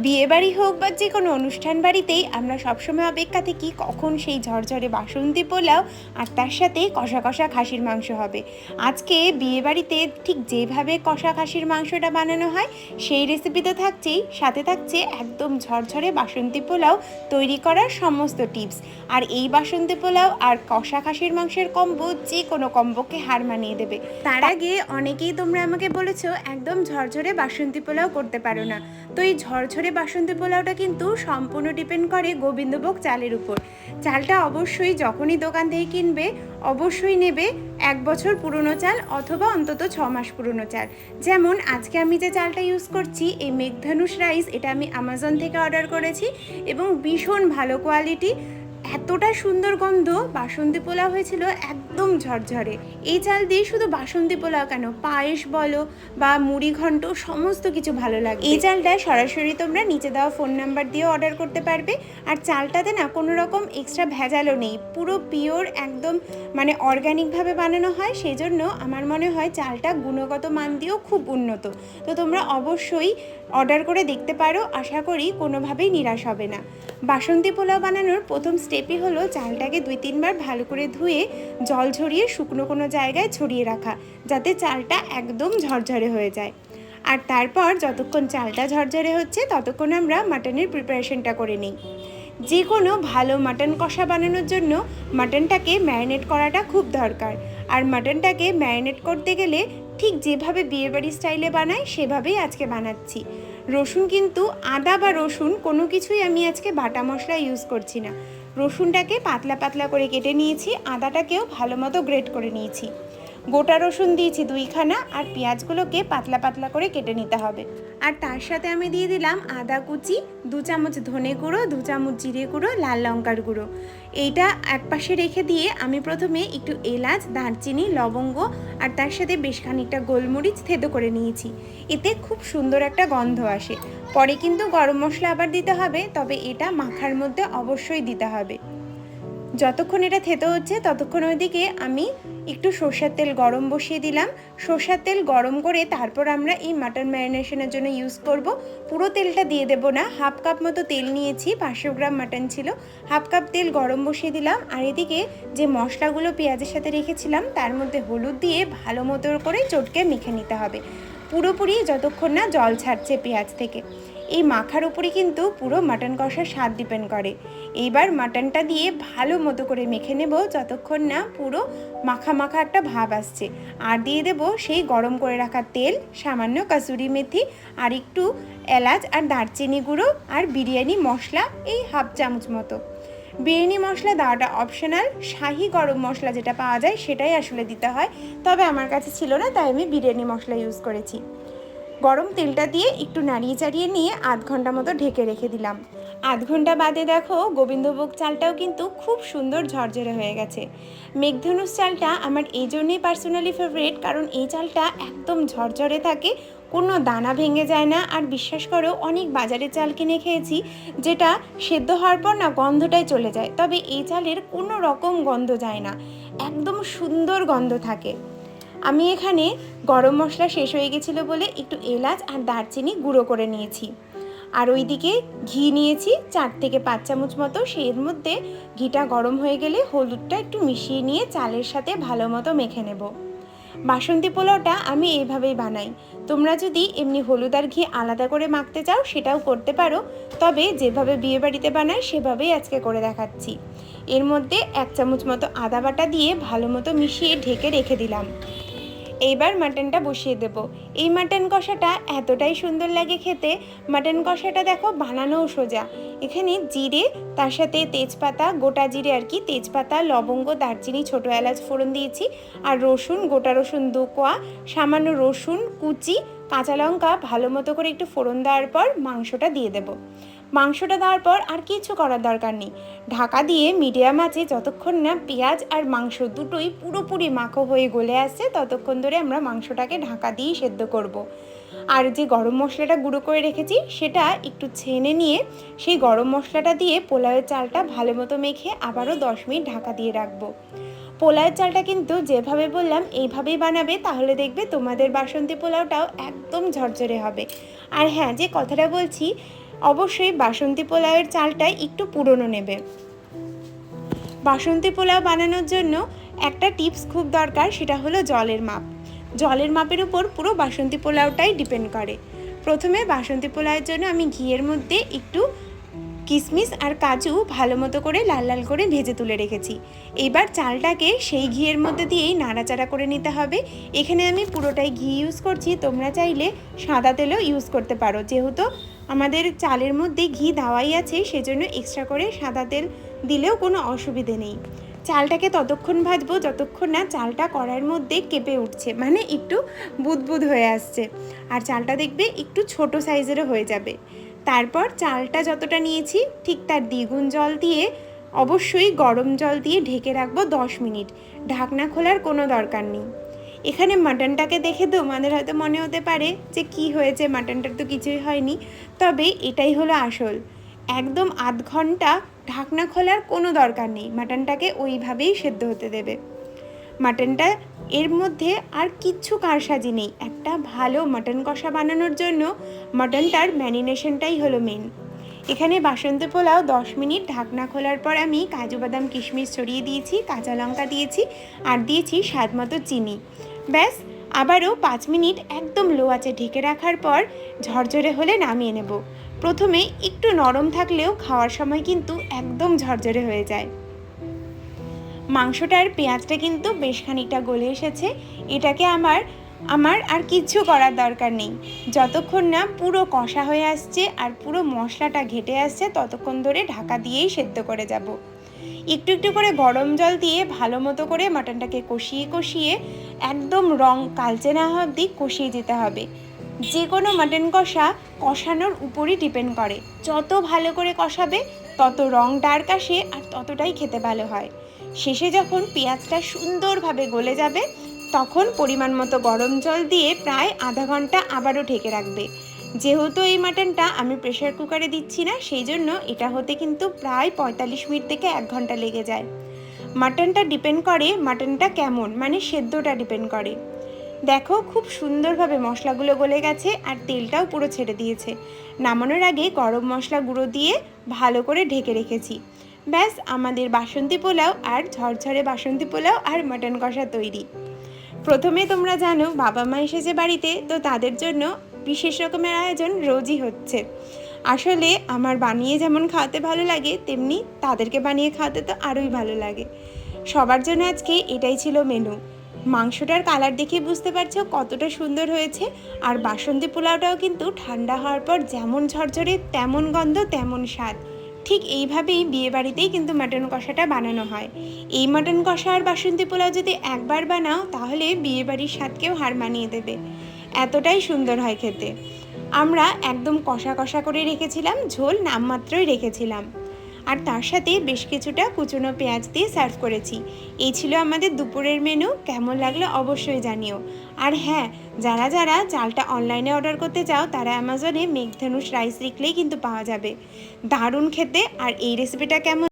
বিয়ে বাড়ি হোক বা যে কোনো অনুষ্ঠান বাড়িতেই আমরা সবসময় অপেক্ষা থাকি কখন সেই ঝরঝরে বাসন্তী পোলাও আর তার সাথে কষা কষা খাসির মাংস হবে। আজকে বিয়ে বাড়িতে ঠিক যেভাবে কষা খাসির মাংসটা বানানো হয়, সেই রেসিপি তো থাকছেই। সাথে থাকছে একদম ঝরঝরে বাসন্তী পোলাও তৈরি করার সমস্ত টিপস আর এই বাসন্তী পোলাও আর কষা খাসির মাংসের কম্বো যে কোনো কম্বোকে হার মানিয়ে দেবে। তার আগে অনেকেই তোমরা আমাকে বলেছ, একদম ঝরঝরে বাসন্তী পোলাও করতে পারো না। তো এই ঝরঝরে বাসন্তী পোলাওটা কিন্তু সম্পূর্ণ ডিপেন্ড করে গোবিন্দভোগ চালের উপর। চালটা অবশ্যই যখনই দোকান থেকে কিনবে, অবশ্যই নেবে এক বছর পুরনো চাল অথবা অন্তত ছ মাস পুরনো চাল। যেমন, আজকে আমি যে চালটা ইউজ করছি, এই মেঘধানুষ রাইস এটা আমি আমাজন থেকে অর্ডার করেছি এবং ভীষণ ভালো কোয়ালিটি এতটা সুন্দর গন্ধ বাসন্তী পোলাও হয়েছিল একদম ঝরঝরে। এই চাল দিয়ে শুধু বাসন্তী পোলাও কেন? পায়েস বলো বা মুড়ি ঘন্ট, সমস্ত কিছু ভালো লাগে এই চালটা সরাসরি তোমরা নিচে দেওয়া ফোন নাম্বার দিয়ে অর্ডার করতে পারবে। আর চালটাতে না কোনো রকম এক্সট্রা ভেজালও নেই। পুরো পিওর একদম মানে অর্গ্যানিকভাবে বানানো হয়। সেই জন্য আমার মনে হয় চালটা গুণগত মান দিয়েও খুব উন্নত। তো তোমরা অবশ্যই অর্ডার করে দেখতে পারো, আশা করি কোনোভাবেই নিরাশ হবে না। বাসন্তী পোলাও বানানোর প্রথম স্টেপই হলো চালটাকে দুই তিনবার ভালো করে ধুয়ে জল ঝরিয়ে শুকনো কোনো জায়গায় ছড়িয়ে রাখা, যাতে চালটা একদম ঝরঝরে হয়ে যায়। আর তারপর যতক্ষণ চালটা ঝরঝরে হচ্ছে, ততক্ষণ আমরা মাটনের প্রিপারেশনটা করে নিই। যে কোনো ভালো মাটন কষা বানানোর জন্য মাটনটাকে ম্যারিনেট করাটা খুব দরকার। আর মাটনটাকে ম্যারিনেট করতে গেলে ঠিক যেভাবে বিয়েবাড়ি স্টাইলে বানাই, সেভাবেই আজকে বানাচ্ছি। রসুন কিন্তু আদা বা রসুন কোনো কিছুই আমি আজকে বাটা মশলা ইউজ করছি না। রসুনটাকে পাতলা পাতলা করে কেটে নিয়েছি, আদাটাকেও ভালো মতো গ্রেট করে নিয়েছি। গোটা রসুন দিয়েছি দুইখানা আর পেঁয়াজগুলোকে পাতলা পাতলা করে কেটে নিতে হবে। আর তার সাথে আমি দিয়ে দিলাম আদা কুচি, দু চামচ ধনে গুঁড়ো, দু চামচ জিরে গুঁড়ো, লাল লঙ্কার গুঁড়ো। এইটা একপাশে রেখে দিয়ে আমি প্রথমে একটু এলাচ, দারচিনি, লবঙ্গ আর তার সাথে বেশ খানিকটা গোলমরিচ থেতো করে নিয়েছি। এতে খুব সুন্দর একটা গন্ধ আসে। পরে কিন্তু গরম মশলা আবার দিতে হবে, তবে এটা মাখার মধ্যে অবশ্যই দিতে হবে। যতক্ষণ এটা থেতো হচ্ছে, ততক্ষণ ওইদিকে আমি একটু সর্ষের তেল গরম বসিয়ে দিলাম। সর্ষের তেল গরম করে তারপর আমরা এই মাটন ম্যারিনেশনের জন্য ইউজ করব। পুরো তেলটা দিয়ে দেবো না হাফ কাপ মতো তেল নিয়েছি, পাঁচশো গ্রাম মাটন ছিল। হাফ কাপ তেল গরম বসিয়ে দিলাম, আর এদিকে যে মশলাগুলো পেঁয়াজের সাথে রেখেছিলাম, তার মধ্যে হলুদ দিয়ে ভালো মতো করে চটকে মেখে নিতে হবে। পুরোপুরি যতক্ষণ না জল ছাড়ছে পেঁয়াজ থেকে। এই মাখার উপরে কিন্তু পুরো মাটন কষার স্বাদ ডিপেন্ড করে। এইবার মাটনটা দিয়ে ভালো মতো করে মেখে নেব যতক্ষণ না পুরো মাখা মাখা একটা ভাব আসছে। আর দিয়ে দেব সেই গরম করে রাখা তেল, সামান্য কাসুরি মেথি আর একটু এলাচ আর দারচিনি গুঁড়ো আর বিরিয়ানি মশলা এই হাফ চামচ মতো। বিরিয়ানি মশলা দেওয়াটা অপশনাল শাহি গরম মশলা যেটা পাওয়া যায় সেটাই আসলে দিতে হয়। তবে আমার কাছে ছিল না, তাই আমি বিরিয়ানি মশলা ইউজ করেছি। গরম তেলটা দিয়ে একটু নাড়িয়ে চাড়িয়ে নিয়ে আধ ঘণ্টা মতো ঢেকে রেখে দিলাম। আধ ঘণ্টা বাদে দেখো গোবিন্দভোগ চালটাও কিন্তু খুব সুন্দর ঝরঝরে হয়ে গেছে। মেঘধনুষ চালটা আমার এই জন্যই পার্সোনালি ফেভারিট কারণ এই চালটা একদম ঝরঝরে থাকে, কোনো দানা ভেঙে যায় না। আর বিশ্বাস করো, অনেক বাজারে চাল কিনে খেয়েছি যেটা সেদ্ধ হওয়ার পর না গন্ধটাই চলে যায়। তবে এই চালের কোনো রকম গন্ধ যায় না। একদম সুন্দর গন্ধ থাকে। আমি এখানে গরম মশলা শেষ হয়ে গেছিল বলে একটু এলাচ আর দারচিনি গুঁড়ো করে নিয়েছি। আর ওইদিকে ঘি নিয়েছি, চার থেকে পাঁচ চামচ মতো। সেই মধ্যে ঘিটা গরম হয়ে গেলে হলুদটা একটু মিশিয়ে নিয়ে চালের সাথে ভালো মতো মেখে নেব। বাসন্তী পোলাওটা আমি এইভাবেই বানাই। তোমরা যদি এমনি হলুদ আর ঘি আলাদা করে মাখতে চাও, সেটাও করতে পারো। তবে যেভাবে বিয়ে বাড়িতে বানাই, সেভাবেই আজকে করে দেখাচ্ছি। এর মধ্যে এক চামচ মতো আদা বাটা দিয়ে ভালো মতো মিশিয়ে ঢেকে রেখে দিলাম। এইবার মাটনটা বসিয়ে দেব। এই মাটন কষাটা এতটাই সুন্দর লাগে খেতে। মাটন কষাটা দেখো বানানোও সোজা। এখানে জিরে, তার সাথে তেজপাতা, গোটা জিরে আর কি, তেজপাতা, লবঙ্গ, দারচিনি, ছোটো এলাচ ফোড়ন দিয়েছি। আর রসুন, গোটা রসুন দু কোয়া, সামান্য রসুন, কুচি, কাঁচা লঙ্কা, ভালো মতো করে একটু ফোড়ন দেওয়ার পর মাংসটা দিয়ে দেবো। মাংসটা দেওয়ার পর আর কিছু করার দরকার নেই। ঢাকা দিয়ে মিডিয়াম আছে যতক্ষণ না পেঁয়াজ আর মাংস দুটোই পুরোপুরি মাখো হয়ে গলে আসছে, ততক্ষণ ধরে আমরা মাংসটাকে ঢাকা দিয়েই সেদ্ধ করব। আর যে গরম মশলাটা গুঁড়ো করে রেখেছি, সেটা একটু ছেনে নিয়ে সেই গরম মশলাটা দিয়ে পোলাওয়ের চালটা ভালো মতো মেখে আবারও দশ মিনিট ঢাকা দিয়ে রাখব। পোলাওয়ের চালটা কিন্তু যেভাবে বললাম, এইভাবেই বানাবে, তাহলে দেখবে তোমাদের বাসন্তী পোলাওটাও একদম ঝরঝরে হবে। আর হ্যাঁ যে কথাটা বলছি অবশ্যই বাসন্তী পোলাওয়ের চালটা একটু পুরনো নেবে। বাসন্তী পোলাও বানানোর জন্য একটা টিপস খুব দরকার, সেটা হলো জলের মাপ। জলের মাপের উপর পুরো বাসন্তী পোলাওটাই ডিপেন্ড করে। প্রথমে বাসন্তী পোলাওয়ের জন্য আমি ঘিয়ের মধ্যে একটু কিশমিশ আর কাজু ভালো মতো করে লাল লাল করে ভেজে তুলে রেখেছি। এবার চালটাকে সেই ঘিয়ের মধ্যে দিয়েই নাড়াচাড়া করে নিতে হবে। এখানে আমি পুরোটাই ঘি ইউজ করছি, তোমরা চাইলে সাদা তেলও ইউজ করতে পারো। যেহেতু আমাদের চালের মধ্যে ঘি দেওয়াই আছে, সেজন্য এক্সট্রা করে সাদা তেল দিলেও কোনো অসুবিধে নেই। চালটাকে ততক্ষণ ভাজবো, যতক্ষণ না চালটা কড়াইয়ের মধ্যে কেঁপে উঠছে মানে একটু বুদবুদ হয়ে আসছে। আর চালটা দেখবে একটু ছোট সাইজেরও হয়ে যাবে। তারপর চালটা যতটা নিয়েছি, ঠিক তার দ্বিগুণ জল দিয়ে অবশ্যই গরম জল দিয়ে ঢেকে রাখব দশ মিনিট। ঢাকনা খোলার কোনো দরকার নেই। এখানে মাটনটাকে দেখে তোমাদের হয়তো মনে হতে পারে যে কি হয়েছে, মাটনটার তো কিছুই হয়নি। তবে এটাই হলো আসল। একদম আধ ঘণ্টা ঢাকনা খোলার কোনো দরকার নেই। মাটনটাকে ওইভাবেই সেদ্ধ হতে দেবে। মাটনটা এর মধ্যে আর কিচ্ছু কারসাজি নেই। একটা ভালো মাটন কষা বানানোর জন্য মাটনটার ম্যারিনেশনটাই হলো মেন এখানে বাসন্তী পোলাও দশ মিনিট ঢাকনা খোলার পর আমি কাজু বাদাম, কিশমিশ ছড়িয়ে দিয়েছি, কাঁচা লঙ্কা দিয়েছি, আর দিয়েছি স্বাদ মতো চিনি। ব্যাস, আবারও পাঁচ মিনিট একদম লো আছে ঢেকে রাখার পর ঝরঝরে হলে নামিয়ে নেব। প্রথমে একটু নরম থাকলেও খাওয়ার সময় কিন্তু একদম ঝরঝরে হয়ে যায়। মাংসটার পেঁয়াজটা কিন্তু বেশ খানিকটা গলে এসেছে। এটাকে আমার আমার আর কিচ্ছু করার দরকার নেই। যতক্ষণ না পুরো কষা হয়ে আসছে আর পুরো মশলাটা ঘেটে আসছে, ততক্ষণ ধরে ঢাকা দিয়েই সেদ্ধ করে যাব। একটু একটু করে গরম জল দিয়ে ভালো মতো করে মাটনটাকে কষিয়ে কষিয়ে একদম রং কালচে না অবধি কষিয়ে যেতে হবে। যে কোনো মাটন কষা কষানোর উপরই ডিপেন্ড করে। যত ভালো করে কষাবে, তত রং ডার্ক আসে আর ততটাই খেতে ভালো হয়। শেষে যখন পেঁয়াজটা সুন্দরভাবে গলে যাবে, তখন পরিমাণ মতো গরম জল দিয়ে প্রায় আধা ঘণ্টা আবারও ঢেকে রাখবে। যেহেতু এই মাটনটা আমি প্রেশার কুকারে দিচ্ছি না, সেই জন্য এটা হতে কিন্তু প্রায় পঁয়তাল্লিশ মিনিট থেকে এক ঘণ্টা লেগে যায়। মাটনটা ডিপেন্ড করে মাটনটা কেমন মানে সেদ্ধটা ডিপেন্ড করে। দেখো খুব সুন্দরভাবে মশলাগুলো গলে গেছে আর তেলটাও পুরো ছেড়ে দিয়েছে। নামানোর আগে গরম মশলা গুঁড়ো দিয়ে ভালো করে ঢেকে রেখেছি। ব্যাস, আমাদের বাসন্তী পোলাও আর ঝরঝরে বাসন্তী পোলাও আর মাটন কষা তৈরি। প্রথমে তোমরা জানো, বাবা মা এসেছে বাড়িতে, তো তাদের জন্য বিশেষ রকমের আয়োজন রোজই হচ্ছে। আসলে আমার বানিয়ে যেমন খাওয়াতে ভালো লাগে, তেমনি তাদেরকে বানিয়ে খাওয়াতে তো আরোই ভালো লাগে। সবার জন্য আজকে এটাই ছিল মেনু মাংসটার কালার দেখে বুঝতে পারছ কতটা সুন্দর হয়েছে, আর বাসন্তী পোলাওটাও কিন্তু ঠান্ডা হওয়ার পর যেমন ঝরঝরে, তেমন গন্ধ, তেমন স্বাদ। ঠিক এইভাবেই বিয়েবাড়িতেই কিন্তু মাটন কষাটা বানানো হয়। এই মাটন কষা আর বাসন্তী পোলাও যদি একবার বানাও, তাহলে বিয়েবাড়ির স্বাদকেও হার মানিয়ে দেবে। এতটাই সুন্দর হয় খেতে। আমরা একদম কষা কষা করে রেখেছিলাম, ঝোল নামমাত্রই রেখেছিলাম। আর তার সাথে বেশ কিছুটা কুচনো পেঁয়াজ দিয়ে সার্ভ করেছি। এই ছিল আমাদের দুপুরের মেনু, কেমন লাগল অবশ্যই জানিও। আর হ্যাঁ যারা যারা চালটা অনলাইনে অর্ডার করতে চাও, তারা অ্যামাজনে মেঘধনুষ রাইস লিখলেই কিন্তু পাওয়া যাবে। দারুণ খেতে, আর এই রেসিপিটা কেমন